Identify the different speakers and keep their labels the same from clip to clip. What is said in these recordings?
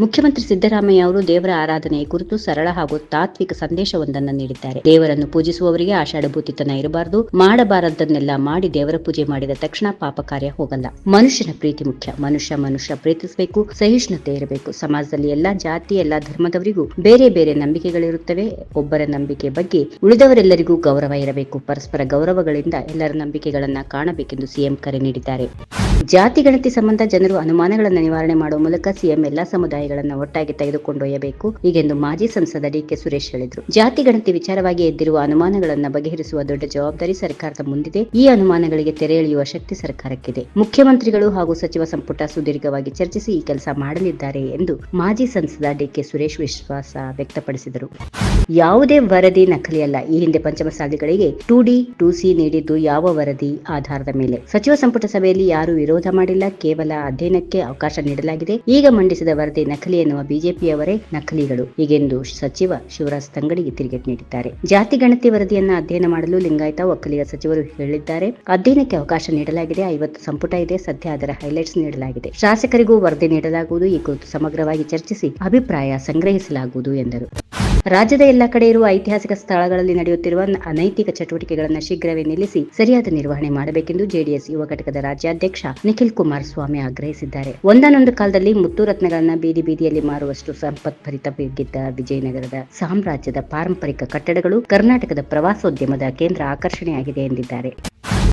Speaker 1: ಮುಖ್ಯಮಂತ್ರಿ ಸಿದ್ದರಾಮಯ್ಯ ಅವರು ದೇವರ ಆರಾಧನೆಯ ಕುರಿತು ಸರಳ ಹಾಗೂ ತಾತ್ವಿಕ ಸಂದೇಶವೊಂದನ್ನು ನೀಡಿದ್ದಾರೆ. ದೇವರನ್ನು ಪೂಜಿಸುವವರಿಗೆ ಆಷಾಢಭೂತಿತನ ಇರಬಾರದು. ಮಾಡಬಾರದನ್ನೆಲ್ಲ ಮಾಡಿ ದೇವರ ಪೂಜೆ ಮಾಡಿದ ತಕ್ಷಣ ಪಾಪ ಕಾರ್ಯ ಹೋಗಲ್ಲ. ಮನುಷ್ಯನ ಪ್ರೀತಿ ಮುಖ್ಯ. ಮನುಷ್ಯ ಮನುಷ್ಯ ಪ್ರೀತಿಸಬೇಕು, ಸಹಿಷ್ಣುತೆ ಇರಬೇಕು. ಸಮಾಜದಲ್ಲಿ ಎಲ್ಲಾ ಜಾತಿ, ಎಲ್ಲಾ ಧರ್ಮದವರಿಗೂ ಬೇರೆ ಬೇರೆ ನಂಬಿಕೆಗಳಿರುತ್ತವೆ. ಒಬ್ಬರ ನಂಬಿಕೆ ಬಗ್ಗೆ ಉಳಿದವರೆಲ್ಲರಿಗೂ ಗೌರವ ಇರಬೇಕು. ಪರಸ್ಪರ ಗೌರವಗಳಿಂದ ಎಲ್ಲರ ನಂಬಿಕೆಗಳನ್ನ ಕಾಣಬೇಕೆಂದು ಸಿಎಂ ಕರೆ ನೀಡಿದ್ದಾರೆ. ಜಾತಿ ಗಣತಿ ಸಂಬಂಧ ಜನರು ಅನುಮಾನಗಳನ್ನು ನಿವಾರಣೆ ಮಾಡುವ ಮೂಲಕ ಸಿಎಂ ಎಲ್ಲಾ ಸಮುದಾಯಗಳನ್ನು ಒಟ್ಟಾಗಿ ತೆಗೆದುಕೊಂಡೊಯ್ಯಬೇಕು ಹೀಗೆಂದು ಮಾಜಿ ಸಂಸದ ಡಿಕೆ ಸುರೇಶ್ ಹೇಳಿದರು. ಜಾತಿ ಗಣತಿ ವಿಚಾರವಾಗಿ ಎದ್ದಿರುವ ಅನುಮಾನಗಳನ್ನು ಬಗೆಹರಿಸುವ ದೊಡ್ಡ ಜವಾಬ್ದಾರಿ ಸರ್ಕಾರದ ಮುಂದಿದೆ. ಈ ಅನುಮಾನಗಳಿಗೆ ತೆರೆ ಎಳೆಯುವ ಶಕ್ತಿ ಸರ್ಕಾರಕ್ಕಿದೆ. ಮುಖ್ಯಮಂತ್ರಿಗಳು ಹಾಗೂ ಸಚಿವ ಸಂಪುಟ ಸುದೀರ್ಘವಾಗಿ ಚರ್ಚಿಸಿ ಈ ಕೆಲಸ ಮಾಡಲಿದ್ದಾರೆ ಎಂದು ಮಾಜಿ ಸಂಸದ ಡಿಕೆ ಸುರೇಶ್ ವಿಶ್ವಾಸ ವ್ಯಕ್ತಪಡಿಸಿದರು. ಯಾವುದೇ ವರದಿ ನಕಲಿಯಲ್ಲ. ಈ ಹಿಂದೆ ಪಂಚಮಸಾಲಿಗಳಿಗೆ ಟು ಡಿ, ಟು ಸಿ ನೀಡಿದ್ದು ಯಾವ ವರದಿ ಆಧಾರದ ಮೇಲೆ. ಸಚಿವ ಸಂಪುಟ ಸಭೆಯಲ್ಲಿ ಯಾರು ವಿರೋಧ ಮಾಡಿಲ್ಲ. ಕೇವಲ ಅಧ್ಯಯನಕ್ಕೆ ಅವಕಾಶ ನೀಡಲಾಗಿದೆ. ಈಗ ಮಂಡಿಸಿದ ವರದಿ ನಕಲಿ ಎನ್ನುವ ಬಿಜೆಪಿಯವರೇ ನಕಲಿಗಳು. ಹೀಗೆಂದು ಸಚಿವ ಶಿವರಾಜ್ ತಂಗಡಿಗೆ ತಿರುಗೇಟು ನೀಡಿದ್ದಾರೆ. ಜಾತಿ ಗಣತಿ ವರದಿಯನ್ನ ಅಧ್ಯಯನ ಮಾಡಲು ಲಿಂಗಾಯತ ಒಕ್ಕಲಿಗ ಸಚಿವರು ಹೇಳಿದ್ದಾರೆ. ಅಧ್ಯಯನಕ್ಕೆ ಅವಕಾಶ ನೀಡಲಾಗಿದೆ. ಐವತ್ತು ಸಂಪುಟ ಇದೆ. ಸದ್ಯ ಅದರ ಹೈಲೈಟ್ಸ್ ನೀಡಲಾಗಿದೆ. ಶಾಸಕರಿಗೂ ವರದಿ ನೀಡಲಾಗುವುದು. ಈ ಕುರಿತು ಸಮಗ್ರವಾಗಿ ಚರ್ಚಿಸಿ ಅಭಿಪ್ರಾಯ ಸಂಗ್ರಹಿಸಲಾಗುವುದು ಎಂದರು. ರಾಜ್ಯದ ಎಲ್ಲ ಕಡೆ ಇರುವ ಐತಿಹಾಸಿಕ ಸ್ಥಳಗಳಲ್ಲಿ ನಡೆಯುತ್ತಿರುವ ಅನೈತಿಕ ಚಟುವಟಿಕೆಗಳನ್ನು ಶೀಘ್ರವೇ ನಿಲ್ಲಿಸಿ ಸರಿಯಾದ ನಿರ್ವಹಣೆ ಮಾಡಬೇಕೆಂದು ಜೆಡಿಎಸ್ ಯುವ ಘಟಕದ ರಾಜ್ಯಾಧ್ಯಕ್ಷ ನಿಖಿಲ್ ಕುಮಾರಸ್ವಾಮಿ ಆಗ್ರಹಿಸಿದ್ದಾರೆ. ಒಂದಾನೊಂದು ಕಾಲದಲ್ಲಿ ಮುತ್ತು ರತ್ನಗಳನ್ನ ಬೀದಿ ಬೀದಿಯಲ್ಲಿ ಮಾರುವಷ್ಟು ಸಂಪತ್ಭರಿತವಾಗಿದ್ದ ವಿಜಯನಗರದ ಸಾಮ್ರಾಜ್ಯದ ಪಾರಂಪರಿಕ ಕಟ್ಟಡಗಳು ಕರ್ನಾಟಕದ ಪ್ರವಾಸೋದ್ಯಮದ ಕೇಂದ್ರ ಆಕರ್ಷಣೆಯಾಗಿದೆ ಎಂದಿದ್ದಾರೆ.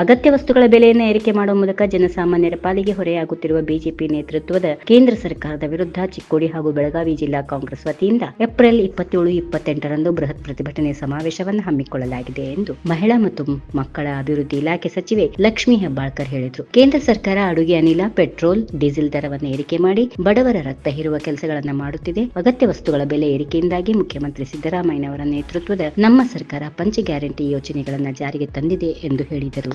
Speaker 1: ಅಗತ್ಯ ವಸ್ತುಗಳ ಬೆಲೆಯನ್ನು ಏರಿಕೆ ಮಾಡುವ ಮೂಲಕ ಜನಸಾಮಾನ್ಯರ ಪಾಲಿಗೆ ಹೊರೆಯಾಗುತ್ತಿರುವ ಬಿಜೆಪಿ ನೇತೃತ್ವದ ಕೇಂದ್ರ ಸರ್ಕಾರದ ವಿರುದ್ಧ ಚಿಕ್ಕೋಡಿ ಹಾಗೂ ಬೆಳಗಾವಿ ಜಿಲ್ಲಾ ಕಾಂಗ್ರೆಸ್ ವತಿಯಿಂದ ಏಪ್ರಿಲ್ ಇಪ್ಪತ್ತೇಳು, ಇಪ್ಪತ್ತೆಂಟರಂದು ಬೃಹತ್ ಪ್ರತಿಭಟನೆ ಸಮಾವೇಶವನ್ನು ಹಮ್ಮಿಕೊಳ್ಳಲಾಗಿದೆ ಎಂದು ಮಹಿಳಾ ಮತ್ತು ಮಕ್ಕಳ ಅಭಿವೃದ್ಧಿ ಇಲಾಖೆ ಸಚಿವೆ ಲಕ್ಷ್ಮೀ ಹೆಬ್ಬಾಳ್ಕರ್ ಹೇಳಿದರು. ಕೇಂದ್ರ ಸರ್ಕಾರ ಅಡುಗೆ ಅನಿಲ, ಪೆಟ್ರೋಲ್, ಡೀಸೆಲ್ ದರವನ್ನು ಏರಿಕೆ ಮಾಡಿ ಬಡವರ ರಕ್ತ ಹೀರುವ ಕೆಲಸಗಳನ್ನು ಮಾಡುತ್ತಿದೆ. ಅಗತ್ಯ ವಸ್ತುಗಳ ಬೆಲೆ ಏರಿಕೆಯಿಂದಾಗಿ ಮುಖ್ಯಮಂತ್ರಿ ಸಿದ್ದರಾಮಯ್ಯನವರ ನೇತೃತ್ವದ ನಮ್ಮ ಸರ್ಕಾರ ಪಂಚ ಗ್ಯಾರಂಟಿ ಯೋಜನೆಗಳನ್ನು ಜಾರಿಗೆ ತಂದಿದೆ ಎಂದು ಹೇಳಿದರು.